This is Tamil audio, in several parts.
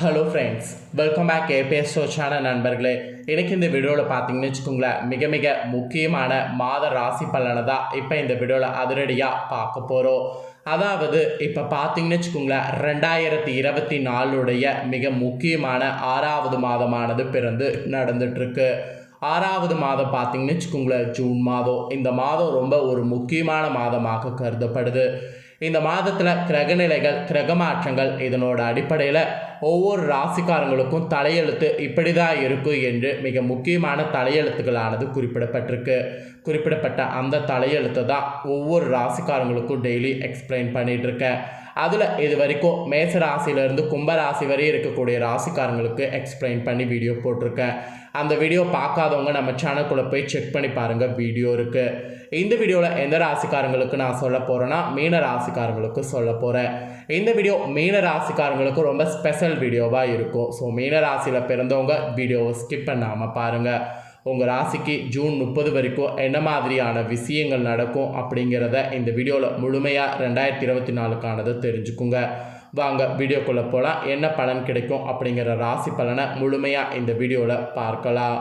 Hello friends welcome back ABS ஷோச்சான நண்பர்களே. எனக்கு இந்த வீடியோவில் பார்த்தீங்கன்னு வச்சுக்கோங்களேன் மிக மிக முக்கியமான மாத ராசி பலனை தான் இப்போ இந்த வீடியோவில் அதிரடியாக பார்க்க போகிறோம். அதாவது இப்போ பார்த்தீங்கன்னு வச்சுக்கோங்களேன் ரெண்டாயிரத்தி இருபத்தி நாலுடைய மிக முக்கியமான ஆறாவது மாதமானது பிறந்து நடந்துட்டுருக்கு. ஆறாவது மாதம் பார்த்தீங்கன்னு வச்சுக்கோங்களேன் ஜூன் மாதம். இந்த மாதம் ரொம்ப ஒரு முக்கியமான மாதமாக கருதப்படுது. இந்த மாதத்தில் கிரகநிலைகள் கிரக மாற்றங்கள் இதனோட அடிப்படையில் ஒவ்வொரு ராசிக்காரங்களுக்கும் தலையெழுத்து இப்படி தான் இருக்கும் என்று மிக முக்கியமான தலையெழுத்துக்களானது குறிப்பிடப்பட்டிருக்கு. குறிப்பிடப்பட்ட அந்த தலையெழுத்தை தான் ஒவ்வொரு ராசிக்காரங்களுக்கும் டெய்லி எக்ஸ்பிளைன் பண்ணிகிட்ருக்கேன் அதில் இது வரைக்கும் மேச ராசியிலேருந்து கும்ப ராசி வரை இருக்கக்கூடிய ராசிக்காரங்களுக்கு எக்ஸ்பிளைன் பண்ணி வீடியோ போட்டிருக்கேன் அந்த வீடியோ பார்க்காதவங்க நம்ம சேனலுக்குள்ளே போய் செக் பண்ணி பாருங்கள் வீடியோ இருக்குது இந்த வீடியோவில் எந்த ராசிக்காரங்களுக்கு நான் சொல்ல போகிறேன்னா மீன ராசிக்காரங்களுக்கு சொல்ல போகிறேன் இந்த வீடியோ மீன ராசிக்காரங்களுக்கு ரொம்ப ஸ்பெஷல் வீடியோவாக இருக்கும். ஸோ மீன ராசியில் பிறந்தவங்க வீடியோவை ஸ்கிப் பண்ணாமல் பாருங்கள் உங்கள் ராசிக்கு ஜூன் முப்பது வரைக்கும் என்ன மாதிரியான விஷயங்கள் நடக்கும் அப்படிங்கிறத இந்த வீடியோவில் முழுமையாக ரெண்டாயிரத்தி இருபத்தி நாலுக்கானதை தெரிஞ்சுக்குங்க. வாங்க வீடியோக்குள்ளே போகலாம் என்ன பலன் கிடைக்கும் அப்படிங்கிற ராசி பலனை முழுமையாக இந்த வீடியோவில் பார்க்கலாம்.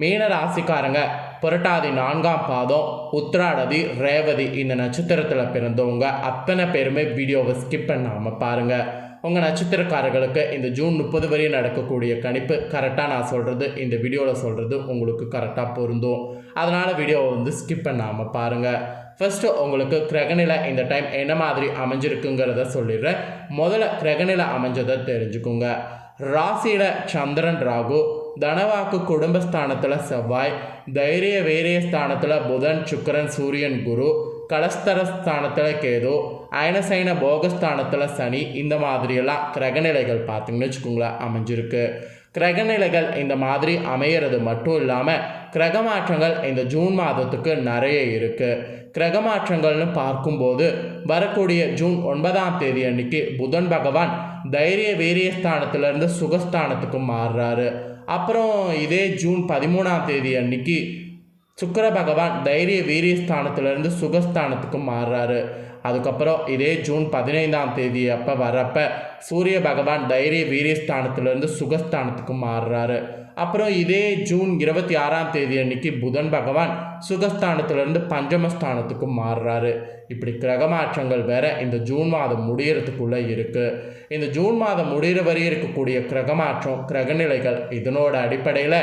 மீன ராசிக்காரங்க புரட்டாதி நான்காம் பாதம் உத்திராடதி ரேவதி இந்த நட்சத்திரத்தில் பிறந்தவங்க அத்தனை பேருமே வீடியோவை ஸ்கிப் பண்ணாமல் பாருங்கள் உங்கள் நட்சத்திரக்காரர்களுக்கு இந்த ஜூன் முப்பது வரையும் நடக்கக்கூடிய கணிப்பு கரெக்டாக நான் சொல்கிறது இந்த வீடியோவில் சொல்கிறது உங்களுக்கு கரெக்டாக பொருந்தும். அதனால் வீடியோவை வந்து ஸ்கிப் பண்ணாமல் பாருங்கள் ஃபஸ்ட்டு உங்களுக்கு கிரகநிலை இந்த டைம் என்ன மாதிரி அமைஞ்சிருக்குங்கிறத சொல்லிடுறேன். முதல்ல கிரகநிலை அமைஞ்சதை தெரிஞ்சுக்குங்க. ராசியில் சந்திரன் ராகு தனவாக்கு குடும்பஸ்தானத்தில் செவ்வாய் தைரிய வீரிய ஸ்தானத்தில் புதன் சுக்கரன் சூரியன் குரு கலஸ்தர ஸ்தானத்தில் கேது அயனசைன போகஸ்தானத்தில் சனி இந்த மாதிரியெல்லாம் கிரகநிலைகள் பார்த்தீங்கன்னு வச்சுக்கோங்களேன் அமைஞ்சிருக்கு. கிரகநிலைகள் இந்த மாதிரி அமையிறது மட்டும் இல்லாமல் கிரக மாற்றங்கள் இந்த ஜூன் மாதத்துக்கு நிறைய இருக்குது கிரக மாற்றங்கள்னு பார்க்கும்போது வரக்கூடிய ஜூன் ஒன்பதாம் தேதி அன்னைக்கு புதன் பகவான் தைரிய வீரியஸ்தானத்திலிருந்து சுகஸ்தானத்துக்கு மாறுறாரு. அப்புறம் இதே ஜூன் பதிமூணாம் தேதி அன்னைக்கு சுக்கர பகவான் தைரிய வீரியஸ்தானத்திலிருந்து சுகஸ்தானத்துக்கு மாறுறாரு. அதுக்கப்புறம் இதே ஜூன் பதினைந்தாம் தேதி அப்போ வரப்ப சூரிய பகவான் தைரிய வீரியஸ்தானத்திலிருந்து சுகஸ்தானத்துக்கு மாறுறாரு. அப்புறம் இதே ஜூன் இருபத்தி ஆறாம் தேதி அன்னைக்கு புதன் பகவான் சுகஸ்தானத்திலிருந்து பஞ்சமஸ்தானத்துக்கு மாறுறாரு. இப்படி கிரக மாற்றங்கள் வேற இந்த ஜூன் மாதம் முடியறதுக்குள்ளே இருக்குது இந்த ஜூன் மாதம் முடிகிற வரையும் இருக்கக்கூடிய கிரக மாற்றம் கிரகநிலைகள் இதனோட அடிப்படையில்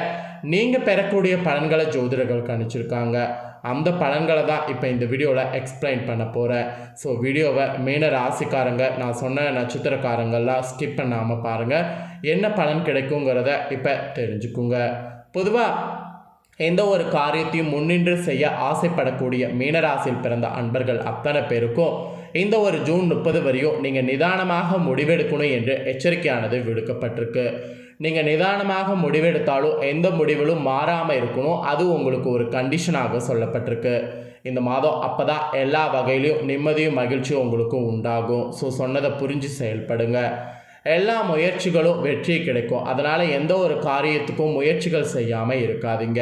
நீங்கள் பெறக்கூடிய பலன்களை ஜோதிடர்கள் கணிச்சிருக்காங்க அந்த பலன்களை தான் இப்போ இந்த வீடியோவில் எக்ஸ்பிளைன் பண்ண போகிறேன் ஸோ வீடியோவை மீன ராசிக்காரங்க நான் சொன்ன நட்சத்திரக்காரங்கள்லாம் ஸ்கிப் பண்ணாமல் பாருங்கள் என்ன பலன் கிடைக்குங்கிறத இப்போ தெரிஞ்சுக்குங்க. பொதுவாக எந்த ஒரு காரியத்தையும் முன்னின்று செய்ய ஆசைப்படக்கூடிய மீனராசியில் பிறந்த அன்பர்கள் அத்தனை பேருக்கும் இந்த ஒரு ஜூன் முப்பது வரையும் நீங்கள் நிதானமாக முடிவெடுக்கணும் என்று எச்சரிக்கையானது விடுக்கப்பட்டிருக்கு. நீங்கள் நிதானமாக முடிவெடுத்தாலும் எந்த முடிவிலும் மாறாமல் இருக்கணும். அது உங்களுக்கு ஒரு கண்டிஷனாக சொல்லப்பட்டிருக்கு. இந்த மாதம் அப்போ தான் எல்லா வகையிலையும் நிம்மதியும் மகிழ்ச்சியும் உங்களுக்கு உண்டாகும். ஸோ சொன்னதை புரிஞ்சு செயல்படுங்க. எல்லா முயற்சிகளும் வெற்றி கிடைக்கும். அதனால் எந்த ஒரு காரியத்துக்கும் முயற்சிகள் செய்யாமல் இருக்காதீங்க.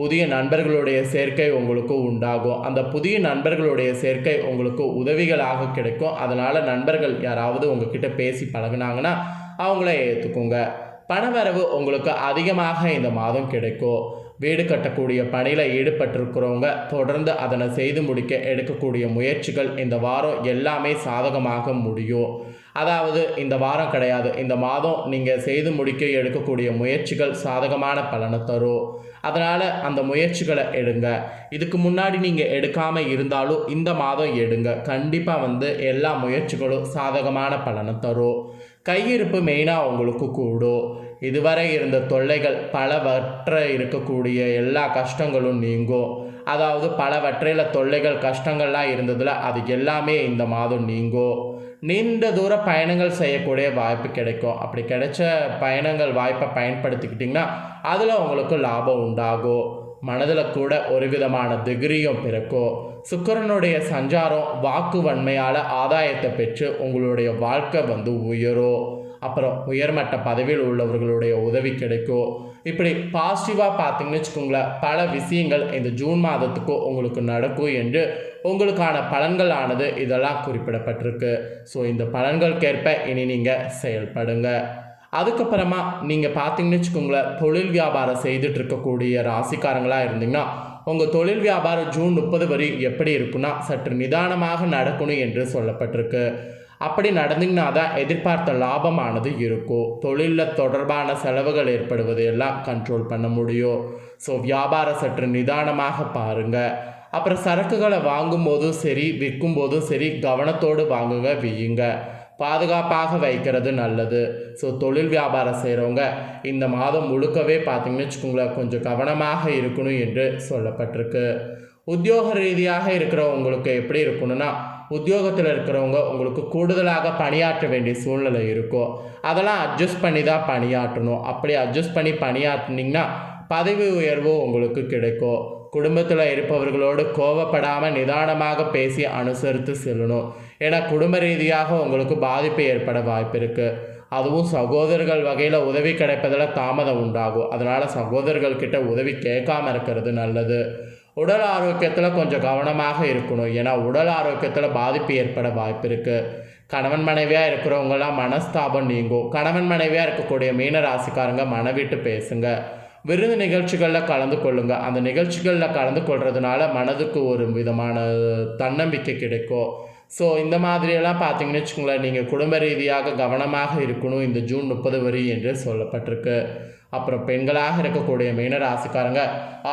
புதிய நண்பர்களுடைய சேர்க்கை உங்களுக்கு உண்டாகும். அந்த புதிய நண்பர்களுடைய சேர்க்கை உங்களுக்கு உதவிகளாக கிடைக்கும். அதனால் நண்பர்கள் யாராவது உங்ககிட்ட பேசி பழகினாங்கன்னா அவங்கள ஏற்றுக்குங்க பணவரவு உங்களுக்கு அதிகமாக இந்த மாதம் கிடைக்கும். வீடு கட்டக்கூடிய பணியில் ஈடுபட்டிருக்கிறவங்க தொடர்ந்து அதனை செய்து முடிக்க எடுக்கக்கூடிய முயற்சிகள் இந்த வாரம் எல்லாமே சாதகமாக முடியும். அதாவது இந்த வாரம் கிடையாது. இந்த மாதம் நீங்கள் செய்து முடிக்க எடுக்கக்கூடிய முயற்சிகள் சாதகமான பலனை தரும். அதனால் அந்த முயற்சிகளை எடுங்க. இதுக்கு முன்னாடி நீங்கள் எடுக்காமல் இருந்தாலும் இந்த மாதம் எடுங்க. கண்டிப்பாக வந்து எல்லா முயற்சிகளும் சாதகமான பலனை தரும். கையிருப்பு மெயினாக உங்களுக்கு கூடும். இதுவரை இருந்த தொல்லைகள் பலவற்ற இருக்கக்கூடிய எல்லா கஷ்டங்களும் நீங்கும். அதாவது பலவற்றையில் தொல்லைகள் கஷ்டங்கள்லாம் இருந்ததில் அது எல்லாமே இந்த மாதம் நீங்கும். நீண்ட தூர பயணங்கள் செய்யக்கூடிய வாய்ப்பு கிடைக்கும். அப்படி கிடைச்ச பயணங்கள் வாய்ப்பை பயன்படுத்திக்கிட்டிங்கன்னா அதில் உங்களுக்கு லாபம் உண்டாகும். மனதில் கூட ஒரு விதமான திகிரியும் பிறக்கும். சுக்கரனுடைய சஞ்சாரம் வாக்கு வன்மையால் ஆதாயத்தை பெற்று உங்களுடைய வாழ்க்கை வந்து உயரும். அப்புறம் உயர்மட்ட பதவியில் உள்ளவர்களுடைய உதவி கிடைக்கும் இப்படி பாசிட்டிவாக பார்த்தீங்கன்னு வச்சுக்கோங்களேன் பல விஷயங்கள் இந்த ஜூன் மாதத்துக்கும் உங்களுக்கு நடக்கும் என்று உங்களுக்கான பலன்களானது இதெல்லாம் குறிப்பிடப்பட்டிருக்கு. ஸோ இந்த பலன்களுக்கேற்ப இனி நீங்கள் செயல்படுங்க. அதுக்கப்புறமா நீங்கள் பார்த்தீங்கன்னு வச்சுக்கோங்களேன் தொழில் வியாபாரம் செய்துட்டு இருக்கக்கூடிய ராசிக்காரங்களாக இருந்தீங்கன்னா உங்கள் தொழில் வியாபாரம் ஜூன் முப்பது வரை எப்படி இருக்குன்னா சற்று நிதானமாக நடக்கணும் என்று சொல்லப்பட்டிருக்கு. அப்படி நடந்தீங்கன்னா தான் எதிர்பார்த்த லாபமானது இருக்கும் தொழிலில் தொடர்பான செலவுகள் ஏற்படுவது எல்லாம் கண்ட்ரோல் பண்ண முடியும். ஸோ வியாபாரம் சற்று நிதானமாக பாருங்கள் அப்புறம் சரக்குகளை வாங்கும்போதும் சரி விற்கும் போதும் சரி கவனத்தோடு வாங்குங்க வியுங்க. பாதுகாப்பாக வைக்கிறது நல்லது. ஸோ தொழில் வியாபாரம் செய்கிறவங்க இந்த மாதம் முழுக்கவே பார்த்தீங்கன்னு வச்சுக்கோங்களேன் கொஞ்சம் கவனமாக இருக்கணும் என்று சொல்லப்பட்டிருக்கு. உத்தியோக ரீதியாக இருக்கிறவங்களுக்கு எப்படி இருக்கணும்னா உத்தியோகத்தில் இருக்கிறவங்க உங்களுக்கு கூடுதலாக பணியாற்ற வேண்டிய சூழ்நிலை இருக்கும் அதெல்லாம் அட்ஜஸ்ட் பண்ணி தான் பணியாற்றணும். அப்படி அட்ஜஸ்ட் பண்ணி பணியாற்றினீங்கன்னா பதவி உயர்வு உங்களுக்கு கிடைக்கும். குடும்பத்தில் இருப்பவர்களோடு கோவப்படாமல் நிதானமாக பேசி அனுசரித்து செல்லணும். ஏன்னா குடும்ப ரீதியாக உங்களுக்கு பாதிப்பு ஏற்பட வாய்ப்பு இருக்குது அதுவும் சகோதரர்கள் வகையில் உதவி கிடைப்பதில் தாமதம் உண்டாகும். அதனால் சகோதரர்கள் கிட்ட உதவி கேட்காம இருக்கிறது நல்லது. உடல் ஆரோக்கியத்தில் கொஞ்சம் கவனமாக இருக்கணும். ஏன்னா உடல் ஆரோக்கியத்தில் பாதிப்பு ஏற்பட வாய்ப்பு இருக்குது கணவன் மனைவியாக இருக்கிறவங்களாம் மனஸ்தாபம் நீங்கும். கணவன் மனைவியாக இருக்கக்கூடிய மீன ராசிக்காரங்க மனவிட்டு பேசுங்க. விருது நிகழ்ச்சிகளில் கலந்து கொள்ளுங்கள் அந்த நிகழ்ச்சிகளில் கலந்து கொள்றதுனால மனதுக்கு ஒரு விதமான தன்னம்பிக்கை கிடைக்கும். ஸோ இந்த மாதிரியெல்லாம் பார்த்தீங்கன்னு வச்சுக்கோங்களேன் நீங்கள் குடும்ப ரீதியாக கவனமாக இருக்கணும். இந்த ஜூன் முப்பது வரி என்று சொல்லப்பட்டிருக்கு. அப்புறம் பெண்களாக இருக்கக்கூடிய மீன ராசிக்காரங்க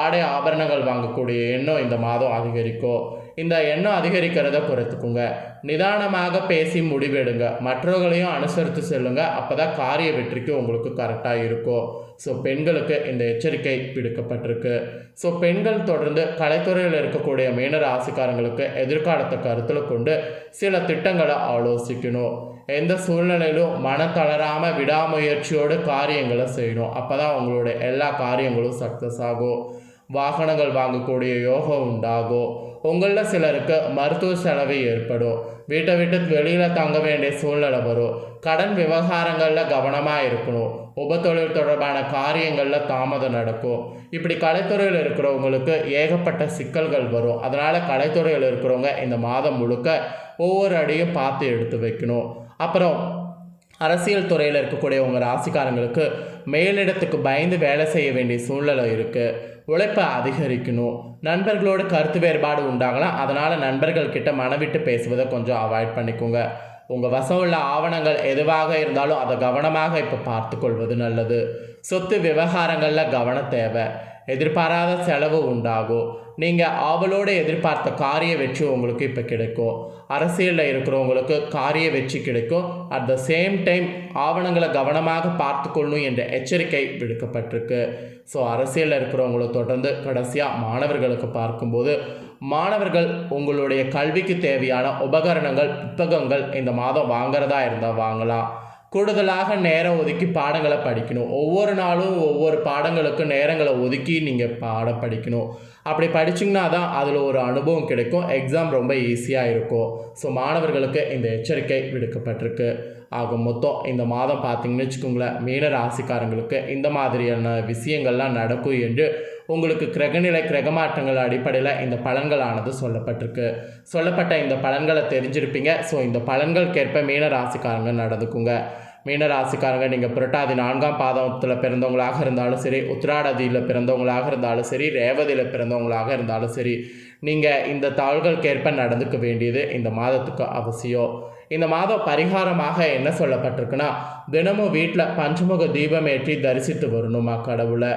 ஆடை ஆபரணங்கள் வாங்கக்கூடிய எண்ணம் இந்த மாதம் அதிகரிக்கும். இந்த எண்ணம் அதிகரிக்கிறத குறைத்துக்குங்க நிதானமாக பேசி முடிவெடுங்க. மற்றவர்களையும் அனுசரித்து செல்லுங்க. அப்போ தான் காரிய வெற்றிக்கு உங்களுக்கு கரெக்டாக இருக்கும். ஸோ பெண்களுக்கு இந்த எச்சரிக்கை விடுக்கப்பட்டிருக்கு. ஸோ பெண்கள் தொடர்ந்து கலைத்துறையில் இருக்கக்கூடிய மீன ராசிக்காரங்களுக்கு எதிர்காலத்தை கருத்தில் கொண்டு சில திட்டங்களை ஆலோசிக்கணும். எந்த சூழ்நிலையிலும் மன தளராமல் விடாமுயற்சியோடு காரியங்களை செய்யணும். அப்போ தான் உங்களோட எல்லா காரியங்களும் சக்ஸஸ் ஆகும். வாகனங்கள் வாங்கக்கூடிய யோகம் உண்டாகும். உங்களில் சிலருக்கு மருத்துவ செலவு ஏற்படும். வீட்டை விட்டு வெளியில் தங்க வேண்டிய சூழ்நிலை வரும். கடன் விவகாரங்களில் கவனமாக இருக்கணும். உபத்தொழில் தொடர்பான காரியங்களில் தாமதம் நடக்கும். இப்படி கலைத்துறையில் இருக்கிறவங்களுக்கு ஏகப்பட்ட சிக்கல்கள் வரும். அதனால் கலைத்துறையில் இருக்கிறவங்க இந்த மாதம் முழுக்க ஒவ்வொரு அடியும் பார்த்து எடுத்து வைக்கணும். அப்புறம் அரசியல் துறையில் இருக்கக்கூடிய உங்கள் ராசிக்காரங்களுக்கு மேலிடத்துக்கு பயந்து வேலை செய்ய வேண்டிய சூழ்நிலை இருக்குது உழைப்பை அதிகரிக்கணும். நண்பர்களோட கருத்து வேறுபாடு உண்டாகலாம் அதனால் நண்பர்கள்கிட்ட மனவிட்டு பேசுவதை கொஞ்சம் அவாய்ட் பண்ணிக்கோங்க. உங்கள் வசம் உள்ள ஆவணங்கள் எதுவாக இருந்தாலும் அதை கவனமாக இப்போ பார்த்து கொள்வது நல்லது. சொத்து விவகாரங்களில் கவனம் தேவை. எதிர்பாராத செலவு உண்டாகும் நீங்கள் ஆவலோடு எதிர்பார்த்த காரிய வெற்றி உங்களுக்கு இப்போ கிடைக்கும் அரசியலில் இருக்கிறவங்களுக்கு காரிய வெற்றி கிடைக்கும் அட் த சேம் டைம் ஆவணங்களை கவனமாக பார்த்துக்கொள்ளணும் என்ற எச்சரிக்கை விடுக்கப்பட்டிருக்கு. ஸோ அரசியலில் இருக்கிறவங்கள தொடர்ந்து கடைசியாக மாணவர்களுக்கு பார்க்கும்போது மாணவர்கள் உங்களுடைய கல்விக்கு தேவையான உபகரணங்கள் புத்தகங்கள் இந்த மாதம் வாங்குறதா இருந்தால் வாங்கலாம். கூடுதலாக நேரம் ஒதுக்கி பாடங்களை படிக்கணும். ஒவ்வொரு நாளும் ஒவ்வொரு பாடங்களுக்கும் நேரங்களை ஒதுக்கி நீங்கள் பாடம் படிக்கணும். அப்படி படிச்சிங்கன்னா தான் அதில் ஒரு அனுபவம் கிடைக்கும். எக்ஸாம் ரொம்ப ஈஸியாக இருக்கும். ஸோ மாணவர்களுக்கு இந்த எச்சரிக்கை விடுக்கப்பட்டிருக்கு. ஆக மொத்தம் இந்த மாதம் பார்த்தீங்கன்னு வச்சுக்கோங்களேன் மீன ராசிக்காரங்களுக்கு இந்த மாதிரியான விஷயங்கள்லாம் நடக்கும் என்று உங்களுக்கு கிரகநிலை கிரகமாற்றங்கள் அடிப்படையில் இந்த பலன்களானது சொல்லப்பட்டிருக்கு. சொல்லப்பட்ட இந்த பலன்களை தெரிஞ்சிருப்பீங்க. ஸோ இந்த பலன்களுக்கேற்ப மீன ராசிக்காரங்க நடந்துக்குங்க. மீன ராசிக்காரங்க நீங்கள் புரட்டாதி நான்காம் பாதத்தில் பிறந்தவங்களாக இருந்தாலும் சரி உத்திராடதியில் பிறந்தவங்களாக இருந்தாலும் சரி ரேவதியில் பிறந்தவங்களாக இருந்தாலும் சரி நீங்கள் இந்த தாள்களுக்கேற்ப நடந்துக்க வேண்டியது இந்த மாதத்துக்கு அவசியம். இந்த மாதம் பரிகாரமாக என்ன சொல்லப்பட்டிருக்குன்னா தினமும் வீட்டில் பஞ்சமுக தீபம் ஏற்றி தரிசித்து வரணுமா கடவுளை.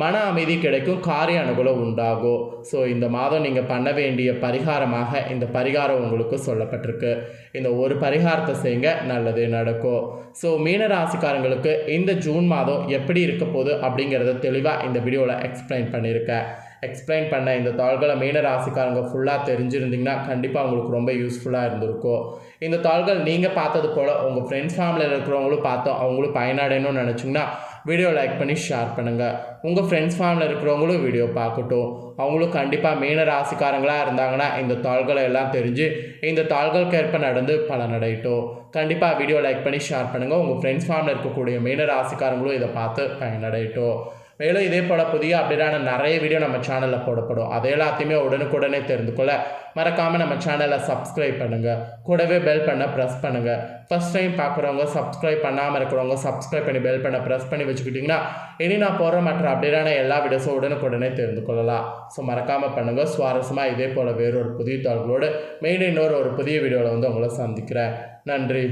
மன அமைதி கிடைக்கும் காரிய அனுகூலம் உண்டாகும். ஸோ இந்த மாதம் நீங்கள் பண்ண வேண்டிய பரிகாரமாக இந்த பரிகாரம் உங்களுக்கு சொல்லப்பட்டிருக்கு. இந்த ஒரு பரிகாரத்தை செய்யுங்க நல்லது நடக்கும். ஸோ மீன ராசிக்காரங்களுக்கு இந்த ஜூன் மாதம் எப்படி இருக்க போகுது அப்படிங்கிறத தெளிவாக இந்த வீடியோவில் எக்ஸ்பிளைன் பண்ணியிருக்கேன். எக்ஸ்பிளைன் பண்ண இந்த தாள்களை மீன ராசிக்காரங்க ஃபுல்லாக தெரிஞ்சிருந்தீங்கன்னா கண்டிப்பாக உங்களுக்கு ரொம்ப யூஸ்ஃபுல்லாக இருந்திருக்கும். இந்த தாள்கள் நீங்கள் பார்த்தது போல் உங்கள் ஃப்ரெண்ட்ஸ் ஃபேமிலியில் இருக்கிறவங்களும் பார்த்தோம் அவங்களும் பயனடையணும்னு நினச்சிங்கன்னா வீடியோ லைக் பண்ணி ஷேர் பண்ணுங்கள் உங்கள் ஃப்ரெண்ட்ஸ் ஃபேமிலியில் இருக்கிறவங்களும் வீடியோ பார்க்கட்டும். அவங்களும் கண்டிப்பாக மீன ராசிக்காரங்களாக இருந்தாங்கன்னா இந்த தாள்களை எல்லாம் தெரிஞ்சு இந்த தாள்களுக்கேற்ப நடந்து பலனடையட்டும். கண்டிப்பாக வீடியோ லைக் பண்ணி ஷேர் பண்ணுங்கள் உங்கள் ஃப்ரெண்ட்ஸ் ஃபேமிலியில் இருக்கக்கூடிய மீன ராசிக்காரங்களும் இதை பார்த்து பயனடையட்டும். மேலும் இதே போல் புதிய அப்டேட்டான நிறைய வீடியோ நம்ம சேனலில் போடப்படும். அது எல்லாத்தையுமே உடனுக்குடனே தெரிந்து கொள்ள மறக்காமல் நம்ம சேனலை சப்ஸ்கிரைப் பண்ணுங்கள் கூடவே பெல் பண்ண ப்ரெஸ் பண்ணுங்கள் ஃபஸ்ட் டைம் பார்க்குறவங்க சப்ஸ்கிரைப் பண்ணாமல் இருக்கிறவங்க சப்ஸ்கிரைப் பண்ணி பெல் பண்ண ப்ரெஸ் பண்ணி வச்சுக்கிட்டிங்கன்னா இனி நான் போகிற மற்ற அப்டேட்டான எல்லா வீடியோஸும் உடனுக்குடனே தெரிந்து கொள்ளலாம் ஸோ மறக்காமல் பண்ணுங்கள் சுவாரஸ்யமாக இதே போல் வேறொரு புதிய தாள்களோடு மெயின் இன்னொரு ஒரு புதிய வீடியோவில் வந்து உங்களை சந்திக்கிறேன். நன்றி.